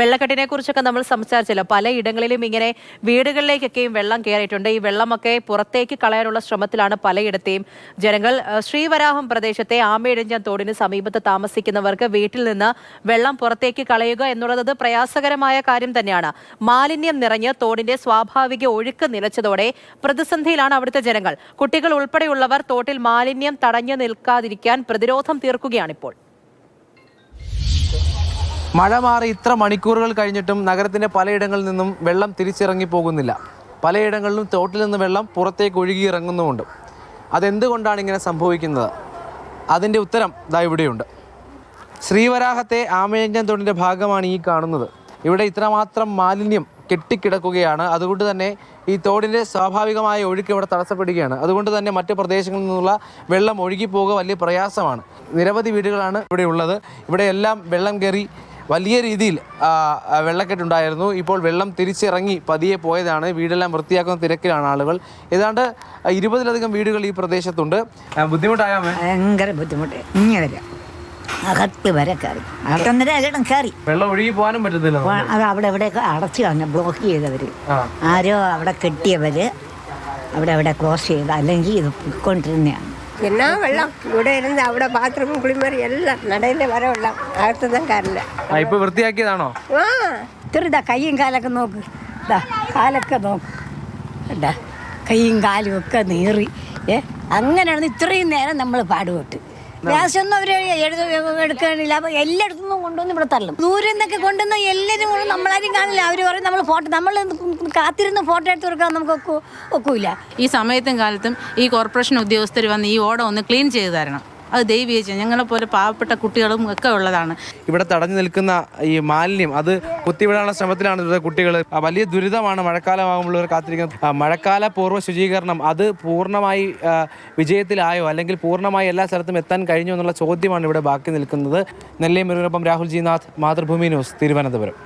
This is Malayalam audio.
വെള്ളക്കെട്ടിനെ കുറിച്ചൊക്കെ നമ്മൾ സംസാരിച്ചല്ലോ. പലയിടങ്ങളിലും ഇങ്ങനെ വീടുകളിലേക്കൊക്കെയും വെള്ളം കയറിയിട്ടുണ്ട് ഈ വെള്ളമൊക്കെ പുറത്തേക്ക് കളയാനുള്ള ശ്രമത്തിലാണ് പലയിടത്തെയും ജനങ്ങൾ. ശ്രീവരാഹം പ്രദേശത്തെ ആമയിഴഞ്ചാൻ തോടിന് സമീപത്ത് താമസിക്കുന്നവർക്ക് വീട്ടിൽ നിന്ന് വെള്ളം പുറത്തേക്ക് കളയുക എന്നുള്ളത് പ്രയാസകരമായ കാര്യം തന്നെയാണ്. മാലിന്യം നിറഞ്ഞ് തോടിന്റെ സ്വാഭാവിക ഒഴുക്ക് നിലച്ചതോടെ പ്രതിസന്ധിയിലാണ് അവിടുത്തെ ജനങ്ങൾ. കുട്ടികൾ ഉൾപ്പെടെയുള്ളവർ തോട്ടിൽ മാലിന്യം തടഞ്ഞു നിൽക്കാതിരിക്കാൻ പ്രതിരോധം തീർക്കുകയാണിപ്പോൾ. മഴ മാറി ഇത്ര മണിക്കൂറുകൾ കഴിഞ്ഞിട്ടും നഗരത്തിന്റെ പലയിടങ്ങളിൽ നിന്നും വെള്ളം തിരിച്ചിറങ്ങി പോകുന്നില്ല. പലയിടങ്ങളിലും തോട്ടിൽ നിന്ന് വെള്ളം പുറത്തേക്ക് ഒഴുകി ഇറങ്ങുന്നുമുണ്ട്. അതെന്തുകൊണ്ടാണ് ഇങ്ങനെ സംഭവിക്കുന്നത്? അതിന്റെ ഉത്തരം ദാ ഇവിടെയുണ്ട്. ശ്രീവരാഹത്തെ ആമയഞ്ചൻ തോടിന്റെ ഭാഗമാണ് ഈ കാണുന്നത്. ഇവിടെ ഇത്രമാത്രം മാലിന്യം കെട്ടിക്കിടക്കുകയാണ്. അതുകൊണ്ട് തന്നെ ഈ തോടിന്റെ സ്വാഭാവികമായ ഒഴുക്ക് ഇവിടെ തടസ്സപ്പെടുകയാണ്. അതുകൊണ്ട് തന്നെ മറ്റ് പ്രദേശങ്ങളിൽ നിന്നുള്ള വെള്ളം ഒഴുകിപ്പോകുക വലിയ പ്രയാസമാണ്. നിരവധി വീടുകളാണ് ഇവിടെ ഉള്ളത്. ഇവിടെയെല്ലാം വെള്ളം കയറി വലിയ രീതിയിൽ വെള്ളക്കെട്ടുണ്ടായിരുന്നു. ഇപ്പോൾ വെള്ളം തിരിച്ചിറങ്ങി പതിയെ പോയതാണ്. വീടെല്ലാം വൃത്തിയാക്കുന്ന തിരക്കിലാണ് ആളുകൾ. ഏതാണ്ട് ഇരുപതിലധികം വീടുകൾ ഈ പ്രദേശത്തുണ്ട്. ബുദ്ധിമുട്ടായ? ഭയങ്കര ബുദ്ധിമുട്ട്. ഇനി വരെ. അകത്ത് വരെ കയറി. അകത്തന്നേരം അകടം കയറി. വെള്ളം ഒഴുകി പോകാനും പറ്റത്തില്ല അത് അവിടെ എവിടെയൊക്കെ അടച്ചു കളഞ്ഞ ബ്ലോക്ക് ചെയ്തവർ. ആരോ അവിടെ കെട്ടിയവർ അവിടെ അവിടെ ക്ലോസ് ചെയ്ത് അല്ലെങ്കിൽ ഇത് പൊയ്ക്കൊണ്ടിരുന്നതാണ്. എന്നാ വെള്ളം? ഇവിടെ ഇരുന്ന് അവിടെ ബാത്റൂം കുളിമറി എല്ലാം നടയിലെ വരെ വെള്ളം അകത്തുനിന്നും കാരില്ല ഇപ്പൊ വൃത്തിയാക്കിയതാണോ? ആ ഇത്തിരിതാ കൈയും കാലൊക്കെ നോക്ക്. കാലൊക്കെ നോക്ക്. കൈയും കാലും ഒക്കെ നീറി. ഏ അങ്ങനെയാണ് ഇത്രയും നേരം നമ്മൾ പാടുപെട്ട്. ഗ്യാസൊന്നും അവർ എഴുത എടുക്കാനില്ല. അപ്പൊ എല്ലായിടത്തും കൊണ്ടുവന്ന് ഇവിടെ തള്ളും. ദൂരെ നിന്നൊക്കെ കൊണ്ടുവന്ന് എല്ലാവരും നമ്മളാരും കാണില്ല. അവർ പറയും നമ്മൾ ഫോട്ടോ നമ്മൾ കാത്തിരുന്ന് ഫോട്ടോ എടുത്ത് കൊടുക്കാൻ നമുക്ക് ഒക്കെ ഒക്കൂല ഈ സമയത്തും കാലത്തും ഈ കോർപ്പറേഷൻ ഉദ്യോഗസ്ഥർ വന്ന് ഈ ഓടം ഒന്ന് ക്ലീൻ ചെയ്ത് തരണം. അത് ദയവീ ചെയ്യും. ഞങ്ങളെ പോലെ പാവപ്പെട്ട കുട്ടികളും ഒക്കെ ഉള്ളതാണ്. ഇവിടെ തടഞ്ഞു നിൽക്കുന്ന ഈ മാലിന്യം അത് കുത്തിവിടാനുള്ള ശ്രമത്തിലാണ് ഇവിടുത്തെ കുട്ടികൾ. വലിയ ദുരിതമാണ് മഴക്കാലമാകുമ്പോൾ കാത്തിരിക്കുന്നത്. മഴക്കാല പൂർവ ശുചീകരണം അത് പൂർണമായി വിജയത്തിലായോ അല്ലെങ്കിൽ പൂർണമായി എല്ലാ സ്ഥലത്തും എത്താൻ കഴിഞ്ഞോ എന്നുള്ള ചോദ്യമാണ് ഇവിടെ ബാക്കി നിൽക്കുന്നത്. നെല്ലൈ മുരുകനൊപ്പം രാഹുൽ ജി നാഥ് മാതൃഭൂമി ന്യൂസ് തിരുവനന്തപുരം.